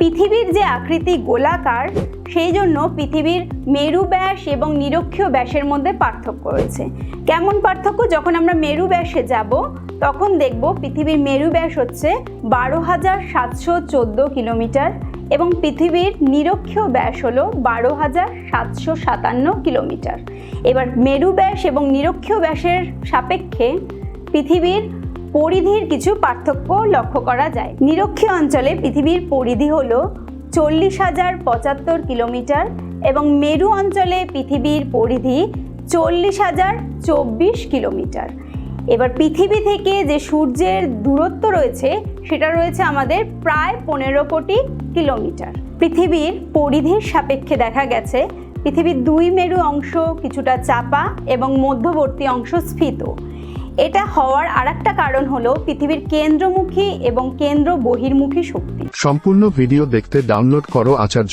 পৃথিবীর যে আকৃতি গোলাকার, সেই জন্য পৃথিবীর মেরু ব্যাস এবং নিরক্ষীয় ব্যাসের মধ্যে পার্থক্য রয়েছে। কেমন পার্থক্য? যখন আমরা মেরু ব্যাসে যাব, তখন দেখব পৃথিবীর মেরু ব্যাস হচ্ছে বারো হাজার সাতশো চোদ্দ কিলোমিটার এবং পৃথিবীর নিরক্ষীয় ব্যাস হলো বারো হাজার সাতশো সাতান্ন কিলোমিটার। এবার মেরু ব্যাস এবং নিরক্ষীয় ব্যাসের সাপেক্ষে পৃথিবীর পরিধির কিছু পার্থক্য লক্ষ্য করা যায়। নিরক্ষীয় অঞ্চলে পৃথিবীর পরিধি হল চল্লিশ হাজার পঁচাত্তর কিলোমিটার এবং মেরু অঞ্চলে পৃথিবীর পরিধি চল্লিশ হাজার চব্বিশ কিলোমিটার। এবার পৃথিবী থেকে যে সূর্যের দূরত্ব রয়েছে, সেটা রয়েছে আমাদের প্রায় পনেরো কোটি কিলোমিটার। পৃথিবীর পরিধির সাপেক্ষে দেখা গেছে, পৃথিবীর দুই মেরু অংশ কিছুটা চাপা এবং মধ্যবর্তী অংশ স্ফীত। এটা হওয়ার আর একটা কারণ হলো পৃথিবীর কেন্দ্রমুখী এবং কেন্দ্র বহির্মুখী শক্তি। সম্পূর্ণ ভিডিও দেখতে ডাউনলোড করো আচার্য